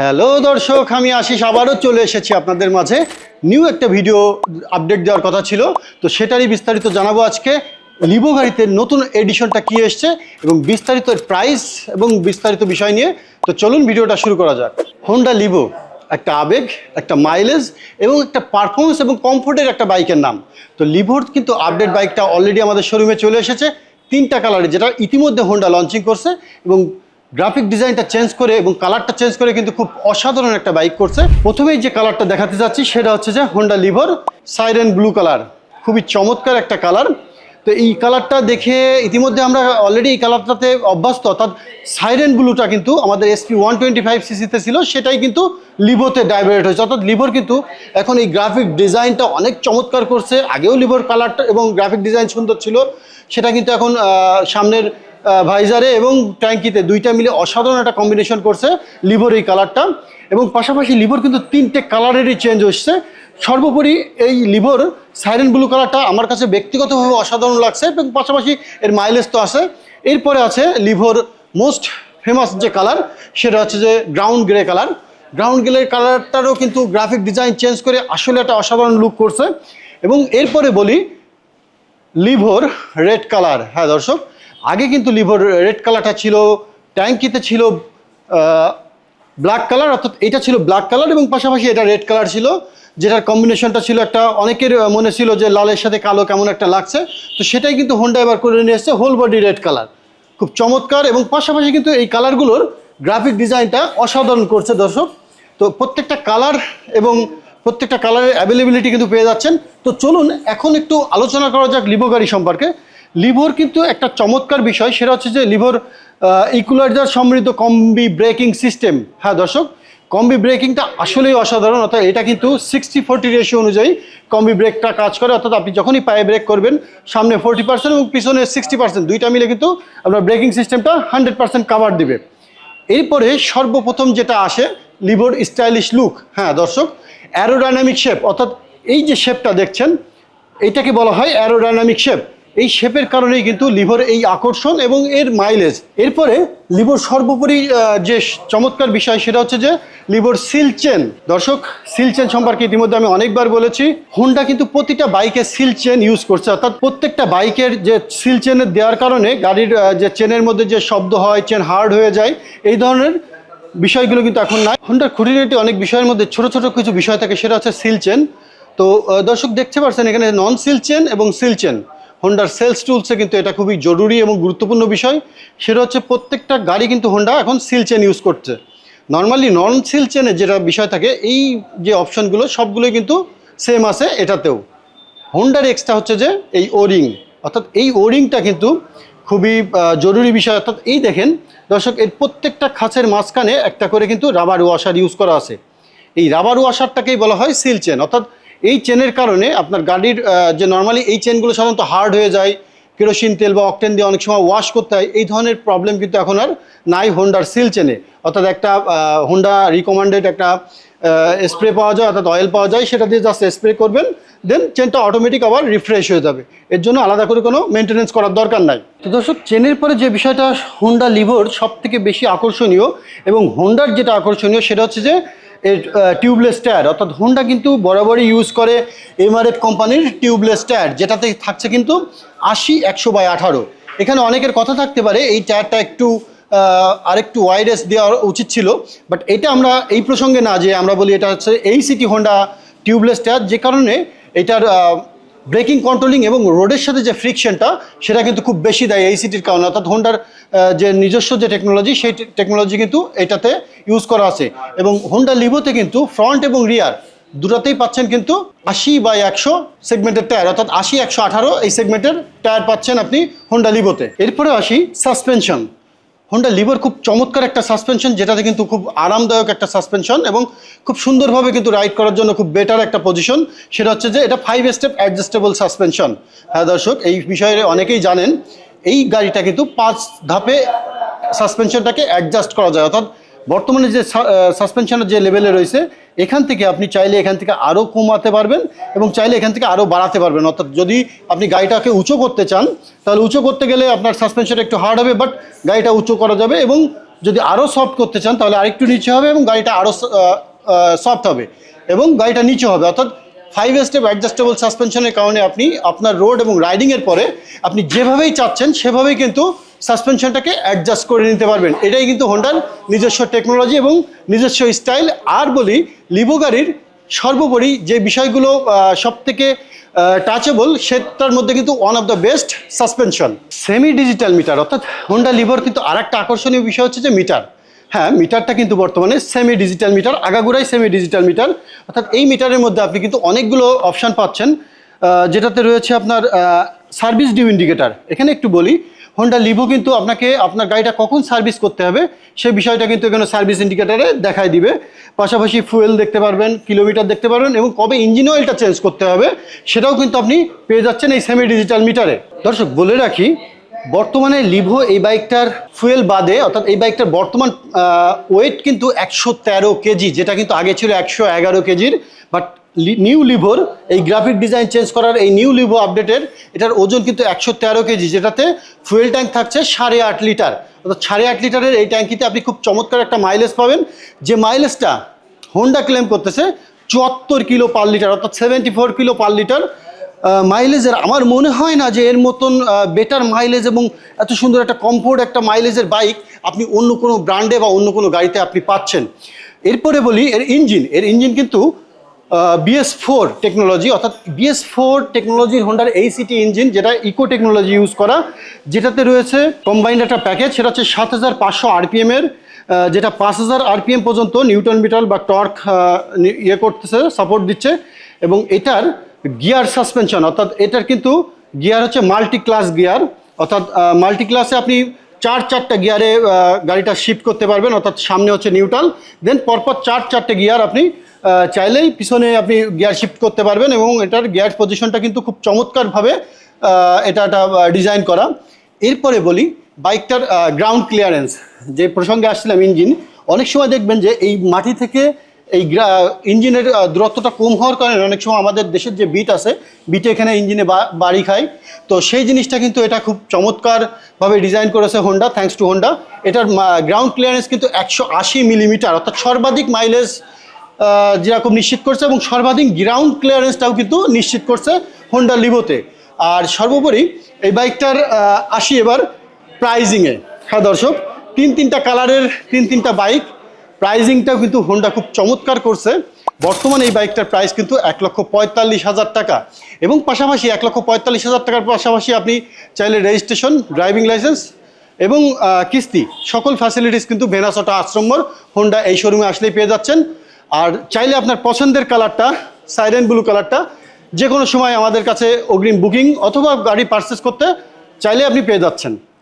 Hello দর্শক, আমি আশিস, আবারও চলে এসেছি আপনাদের মাঝে। নিউ একটা ভিডিও আপডেট দেওয়ার কথা ছিল, তো সেটারই বিস্তারিত জানাব আজকে। লিভো গাড়িতে নতুন এডিশনটা কি এসছে এবং বিস্তারিত প্রাইস এবং বিস্তারিত বিষয় নিয়ে। তো চলুন ভিডিওটা শুরু করা যাক। হোন্ডা লিভো একটা আবেগ, একটা মাইলেজ এবং একটা পারফরমেন্স এবং কমফোর্টের একটা বাইকের নাম। তো লিভোর কিন্তু আপডেট বাইকটা অলরেডি আমাদের শোরুমে চলে এসেছে। তিনটা কালারে যেটা ইতিমধ্যে হোন্ডা লঞ্চিং করছে এবং গ্রাফিক ডিজাইনটা চেঞ্জ করে এবং কালারটা চেঞ্জ করে কিন্তু খুব অসাধারণ একটা বাইক করছে। প্রথমেই যে কালারটা দেখাতে যাচ্ছি সেটা হচ্ছে যে Honda Livo siren blue colour খুবই চমৎকার একটা কালার। তো এই কালারটা দেখে ইতিমধ্যে আমরা অলরেডি এই কালারটাতে অভ্যস্ত। অর্থাৎ সাইরেন ব্লুটা কিন্তু আমাদের এসপি ওয়ান টোয়েন্টি ফাইভ সিসিতে ছিল, সেটাই কিন্তু লিভোতে ডাইভার্ট হয়েছে। অর্থাৎ লিভোর কিন্তু এখন এই গ্রাফিক ডিজাইনটা অনেক চমৎকার করছে। আগেও লিভোর কালারটা এবং গ্রাফিক ডিজাইন সুন্দর ছিল। সেটা কিন্তু এখন সামনের ভাইজারে এবং ট্যাঙ্কিতে দুইটা মিলে অসাধারণ একটা কম্বিনেশন করছে লিভোর এই কালারটা এবং পাশাপাশি লিভোর কিন্তু তিনটে কালারেরই চেঞ্জ হচ্ছে। সর্বোপরি এই লিভোর সাইরেন ব্লু কালারটা আমার কাছে ব্যক্তিগতভাবে অসাধারণ লাগছে এবং পাশাপাশি এর মাইলেজ তো আছে। এরপরে আছে লিভোর মোস্ট ফেমাস যে কালার সেটা হচ্ছে যে ground grey colour ground grey কালারটারও কিন্তু গ্রাফিক ডিজাইন চেঞ্জ করে আসলে একটা অসাধারণ লুক করছে। এবং এরপরে বলি, লিভোর রেড কালার হ্যাঁ দর্শক আগে কিন্তু লিভোর রেড কালারটা ছিল, ট্যাঙ্কিতে ছিল ব্ল্যাক কালার, অর্থাৎ এটা ছিল ব্ল্যাক কালার এবং পাশাপাশি এটা রেড কালার ছিল, যেটার কম্বিনেশনটা ছিল একটা, অনেকের মনে ছিল যে লালের সাথে কালো কেমন একটা লাগছে, তো সেটাই কিন্তু হোন্ডা এবার করে নিয়ে এসছে হোল বডি রেড কালার খুব চমৎকার এবং পাশাপাশি কিন্তু এই কালারগুলোর গ্রাফিক ডিজাইনটা অসাধারণ করছে দর্শক। তো প্রত্যেকটা কালার এবং প্রত্যেকটা কালারের অ্যাভেলেবিলিটি কিন্তু পেয়ে যাচ্ছেন। তো চলুন এখন একটু আলোচনা করা যাক লিভো গাড়ি সম্পর্কে। লিভোর কিন্তু একটা চমৎকার বিষয়, সেটা হচ্ছে যে লিভোর ইকুলাইজার সমৃদ্ধ কম্বি ব্রেকিং সিস্টেম হ্যাঁ দর্শক কম্বি ব্রেকিংটা আসলেই অসাধারণ, অর্থাৎ এটা কিন্তু সিক্সটি ফোর্টি রেশিও অনুযায়ী কম্বি ব্রেকটা কাজ করে, অর্থাৎ আপনি যখনই পায়ে ব্রেক করবেন, সামনে ফোর্টি পার্সেন্ট এবং পিছনে সিক্সটি পার্সেন্ট দুইটা মিলে কিন্তু আপনার ব্রেকিং সিস্টেমটা হান্ড্রেড পার্সেন্ট কাভার দিবে। এরপরে সর্বপ্রথম যেটা আসে, লিভোর স্টাইলিশ লুক হ্যাঁ দর্শক অ্যারোডাইনামিক শেপ অর্থাৎ এই যে শেপটা দেখছেন এইটাকে বলা হয় অ্যারোডাইনামিক শেপ এই শেপের কারণেই কিন্তু লিভোর এই আকর্ষণ এবং এর মাইলেজ এরপরে লিভোর সর্বোপরি যে চমৎকার বিষয় সেটা হচ্ছে যে লিভোর সিল চেন। দর্শক সিল চেন সম্পর্কে ইতিমধ্যে আমি অনেকবার বলেছি হোন্ডা কিন্তু প্রতিটা বাইকে সিল চেন ইউজ করছে। অর্থাৎ প্রত্যেকটা বাইকের যে সিল চেনের দেওয়ার কারণে গাড়ির যে চেনের মধ্যে যে শব্দ হয়, চেন হার্ড হয়ে যায়, এই ধরনের বিষয়গুলো কিন্তু এখন নাই। হোন্ডার খুঁটিনাটি অনেক বিষয়ের মধ্যে ছোট ছোট কিছু বিষয় থাকে, সেটা হচ্ছে সিল চেন। তো দর্শক দেখতে পাচ্ছেন এখানে নন সিল চেন এবং সিল চেন। হোন্ডার সেলস টুলসে কিন্তু এটা খুবই জরুরি এবং গুরুত্বপূর্ণ বিষয়। সেটা হচ্ছে প্রত্যেকটা গাড়ি কিন্তু হোন্ডা এখন সিল চেন ইউজ করছে। নর্মালি নন সিল চেনের যেটা বিষয় থাকে, এই যে অপশনগুলো সবগুলোই কিন্তু সেম আছে এটাতেও। হোন্ডার এক্সটা হচ্ছে যে এই ওরিং অর্থাৎ এই ওরিংটা কিন্তু খুবই জরুরি বিষয়। অর্থাৎ এই দেখেন, দর্শক, এর প্রত্যেকটা খাঁচের মাঝখানে একটা করে কিন্তু রাবার ওয়াশার ইউজ করা আছে। এই রাবার ওয়াশারটাকেই বলা হয় সিল চেন অর্থাৎ এই চেনের কারণে আপনার গাড়ির যে নর্মালি এই চেনগুলো সাধারণত হার্ড হয়ে যায় কেরোসিন তেল বা অকটেন দিয়ে অনেক সময় ওয়াশ করতে হয়, এই ধরনের প্রবলেম কিন্তু এখন আর নাই হোন্ডার সিল চেনে অর্থাৎ একটা হোন্ডা রিকমান্ডেড একটা স্প্রে পাওয়া যায়, অর্থাৎ অয়েল পাওয়া যায়, সেটা দিয়ে জাস্ট স্প্রে করবেন দেন চেনটা অটোমেটিক আবার রিফ্রেশ হয়ে যাবে। এর জন্য আলাদা করে কোনো মেনটেনেন্স করার দরকার নাই। তো দর্শক চেনের পরে যে বিষয়টা হোন্ডা লিভোর সব থেকে বেশি আকর্ষণীয় এবং হোন্ডার যেটা আকর্ষণীয়, সেটা হচ্ছে যে এর টিউবলেস টায়ার অর্থাৎ হোন্ডা কিন্তু বরাবরই ইউজ করে এমআরএফ কোম্পানির টিউবলেস টায়ার যেটাতে থাকছে কিন্তু আশি একশো বাই আঠারো। এখানে অনেকের কথা থাকতে পারে, এই টায়ারটা একটু আরেকটু ওয়াইডেস দেওয়া উচিত ছিল বাট এটা আমরা এই প্রসঙ্গে না যে আমরা বলি এটা হচ্ছে এই সিটি হোন্ডা টিউবলেস টায়ার যে কারণে এটার ব্রেকিং কন্ট্রোলিং এবং রোডের সাথে যে ফ্রিকশনটা, সেটা কিন্তু খুব বেশি দেয় এই সিটির কারণে। অর্থাৎ হোন্ডার যে নিজস্ব যে টেকনোলজি সেই টেকনোলজি কিন্তু এটাতে ইউজ করা আছে। এবং হোন্ডা লিভোতে কিন্তু ফ্রন্ট এবং রিয়ার দুটাতেই পাচ্ছেন কিন্তু আশি বাই একশো সেগমেন্টের টায়ার অর্থাৎ আশি, একশো, আঠারো এই সেগমেন্টের টায়ার পাচ্ছেন আপনি হোন্ডা লিভোতে এরপরে আসি সাসপেনশন হোন্ডা লিভার খুব চমৎকার একটা সাসপেনশন যেটাতে কিন্তু খুব আরামদায়ক একটা সাসপেনশন এবং খুব সুন্দরভাবে কিন্তু রাইড করার জন্য খুব বেটার একটা পজিশন সেটা হচ্ছে যে এটা ফাইভ স্টেপ অ্যাডজাস্টেবল সাসপেনশন হ্যাঁ দর্শক, এই বিষয়ে অনেকেই জানেন, এই গাড়িটা কিন্তু পাঁচ ধাপে সাসপেনশনটাকে অ্যাডজাস্ট করা যায়। অর্থাৎ বর্তমানে যে সাসপেনশনের যে লেভেলে রয়েছে, এখান থেকে আপনি চাইলে এখান থেকে আরও কমাতে পারবেন এবং চাইলে এখান থেকে আরও বাড়াতে পারবেন। অর্থাৎ যদি আপনি গাড়িটাকে উঁচু করতে চান, তাহলে উঁচু করতে গেলে আপনার সাসপেনশন একটু হার্ড হবে বাট গাড়িটা উঁচু করা যাবে এবং যদি আরও সফট করতে চান, তাহলে আরেকটু নিচে হবে এবং গাড়িটা আরও সফট হবে এবং গাড়িটা নিচে হবে। অর্থাৎ ফাইভ স্টেপ অ্যাডজাস্টেবল সাসপেনশনের কারণে আপনি আপনার রোড এবং রাইডিংয়ের পরে আপনি যেভাবেই চাচ্ছেন, সেভাবেই কিন্তু সাসপেনশনটাকে অ্যাডজাস্ট করে নিতে পারবেন। এটাই কিন্তু হোন্ডার নিজস্ব টেকনোলজি এবং নিজস্ব স্টাইল আর বলি লিভো গাড়ির সর্বোপরি যে বিষয়গুলো সব থেকে টাচেবল সেটার মধ্যে কিন্তু one of the best suspension semi digital meter অর্থাৎ হোন্ডা লিভোর কিন্তু আরেকটা আকর্ষণীয় বিষয় হচ্ছে যে মিটার হ্যাঁ মিটারটা কিন্তু বর্তমানে সেমি ডিজিটাল মিটার আগাগোড়াই সেমি ডিজিটাল মিটার অর্থাৎ এই মিটারের মধ্যে আপনি কিন্তু অনেকগুলো অপশান পাচ্ছেন। যেটাতে রয়েছে আপনার সার্ভিস ডিউ ইন্ডিকেটার এখানে একটু বলি হোন্ডা লিভো কিন্তু আপনাকে, আপনার গাড়িটা কখন সার্ভিস করতে হবে, সেই বিষয়টা কিন্তু এখানে সার্ভিস ইন্ডিকেটারে দেখায় দিবে। পাশাপাশি ফুয়েল দেখতে পারবেন কিলোমিটার দেখতে পারবেন এবং কবে ইঞ্জিন অয়েলটা চেঞ্জ করতে হবে, সেটাও কিন্তু আপনি পেয়ে যাচ্ছেন এই সেমি ডিজিটাল মিটারে দর্শক, বলে রাখি, বর্তমানে লিভো এই বাইকটার ফুয়েল বাদে, অর্থাৎ এই বাইকটার বর্তমান ওয়েট কিন্তু একশো তেরো কেজি, যেটা কিন্তু আগে ছিল একশো এগারো কেজির বাট নিউ লিভোর এই গ্রাফিক ডিজাইন চেঞ্জ করার এই নিউ লিভো আপডেটের এটার ওজন কিন্তু একশো তেরো কেজি, যেটাতে ফুয়েল ট্যাঙ্ক থাকছে সাড়ে আট লিটার। অর্থাৎ সাড়ে আট লিটারের এই ট্যাঙ্কিতে আপনি খুব চমৎকার একটা মাইলেজ পাবেন। যে মাইলেজটা হোন্ডা ক্লেম করতেছে, চুয়াত্তর কিলো পার লিটার অর্থাৎ seventy four kilo per litre মাইলেজের আমার মনে হয় না যে এর মতন বেটার মাইলেজ এবং এত সুন্দর একটা কমফোর্ট একটা মাইলেজের বাইক আপনি অন্য কোনো ব্র্যান্ডে বা অন্য কোনো গাড়িতে আপনি পাচ্ছেন। এরপরে বলি, এর ইঞ্জিন এর ইঞ্জিন কিন্তু বিএস ফোর টেকনোলজি অর্থাৎ বিএস ফোর টেকনোলজির হোন্ডার এই সিটি ইঞ্জিন যেটা ইকো টেকনোলজি ইউজ করা, যেটাতে রয়েছে কম্বাইন্ড একটা প্যাকেজ সেটা হচ্ছে সাত হাজার পাঁচশো আরপিএমের যেটা পাঁচ হাজার আরপিএম পর্যন্ত নিউটন মিটার বা টর্ক ইয়ে করতেছে সাপোর্ট দিচ্ছে, এবং এটার গিয়ার সাসপেনশন অর্থাৎ এটার কিন্তু গিয়ার হচ্ছে মাল্টি ক্লাস গিয়ার অর্থাৎ মাল্টি ক্লাসে আপনি চার চারটা গিয়ারে গাড়িটা শিফট করতে পারবেন, অর্থাৎ সামনে হচ্ছে নিউট্রাল দেন পরপর চার চারটে গিয়ার আপনি চাইলেই পিছনে আপনি গিয়ার শিফট করতে পারবেন এবং এটার গিয়ার পজিশনটা কিন্তু খুব চমৎকারভাবে এটা একটা ডিজাইন করা। এরপরে বলি বাইকটার গ্রাউন্ড ক্লিয়ারেন্স যে প্রসঙ্গে আসছিলাম ইঞ্জিন অনেক সময় দেখবেন যে এই মাটি থেকে এই ইঞ্জিনের দূরত্বটা কম হওয়ার কারণে অনেক সময় আমাদের দেশের যে বিট আছে বিটে এখানে ইঞ্জিনে বাড়ি খায়। তো সেই জিনিসটা কিন্তু এটা খুব চমৎকারভাবে ডিজাইন করেছে হোন্ডা থ্যাঙ্কস টু হোন্ডা এটার গ্রাউন্ড ক্লিয়ারেন্স কিন্তু একশো আশি মিলিমিটার অর্থাৎ সর্বাধিক মাইলেজ যেরকম নিশ্চিত করছে এবং সর্বাধিক গ্রাউন্ড ক্লিয়ারেন্সটাও কিন্তু নিশ্চিত করছে হোন্ডা লিভোতে আর সর্বোপরি এই বাইকটার আসি এবার প্রাইজিংয়ে হ্যাঁ দর্শক, তিন তিনটা কালারের তিন তিনটা বাইক। প্রাইজিংটাও কিন্তু হোন্ডা খুব চমৎকার করছে। বর্তমানে এই বাইকটার প্রাইস কিন্তু এক লক্ষ পঁয়তাল্লিশ হাজার টাকা। এবং পাশাপাশি এক লক্ষ পঁয়তাল্লিশ হাজার টাকার পাশাপাশি আপনি চাইলে রেজিস্ট্রেশন ড্রাইভিং লাইসেন্স এবং কিস্তি। সকল ফ্যাসিলিটিস কিন্তু ভেনাসোটা আশ্রমর হোন্ডা এই শোরুমে আসলেই পেয়ে যাচ্ছেন। আর চাইলে আপনার পছন্দের কালারটা সাইরেন ব্লু কালারটা যে কোনো সময় আমাদের কাছে অগ্রিম বুকিং অথবা গাড়ি পারচেস করতে চাইলে আপনি পেয়ে যাচ্ছেন।